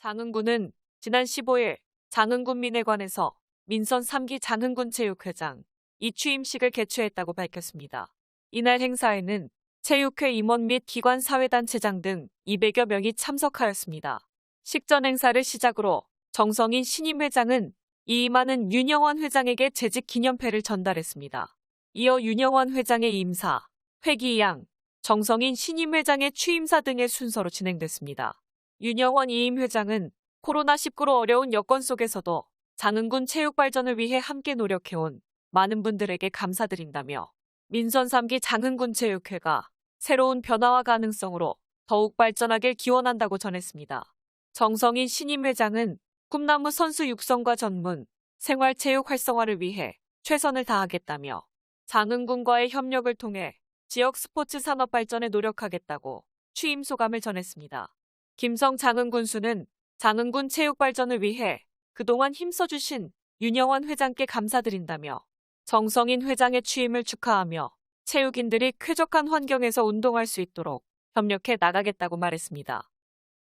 장흥군은 지난 15일 장흥군 민회관에서 민선 3기 장흥군 체육회장 이 취임식을 개최했다고 밝혔습니다. 이날 행사에는 체육회 임원 및 기관 사회단체장 등 200여 명이 참석하였습니다. 식전 행사를 시작으로 정성인 신임 회장은 이임하는 윤영원 회장에게 재직 기념패를 전달했습니다. 이어 윤영원 회장의 임사, 회기양, 정성인 신임 회장의 취임사 등의 순서로 진행됐습니다. 윤영원 이임 회장은 코로나19로 어려운 여건 속에서도 장흥군 체육 발전을 위해 함께 노력해온 많은 분들에게 감사드린다며 민선 3기 장흥군 체육회가 새로운 변화와 가능성으로 더욱 발전하길 기원한다고 전했습니다. 정성인 신임 회장은 꿈나무 선수 육성과 전문, 생활체육 활성화를 위해 최선을 다하겠다며 장흥군과의 협력을 통해 지역 스포츠 산업 발전에 노력하겠다고 취임 소감을 전했습니다. 김성 장흥군수는 장흥군 체육 발전을 위해 그동안 힘써주신 윤영원 회장께 감사드린다며 정성인 회장의 취임을 축하하며 체육인들이 쾌적한 환경에서 운동할 수 있도록 협력해 나가겠다고 말했습니다.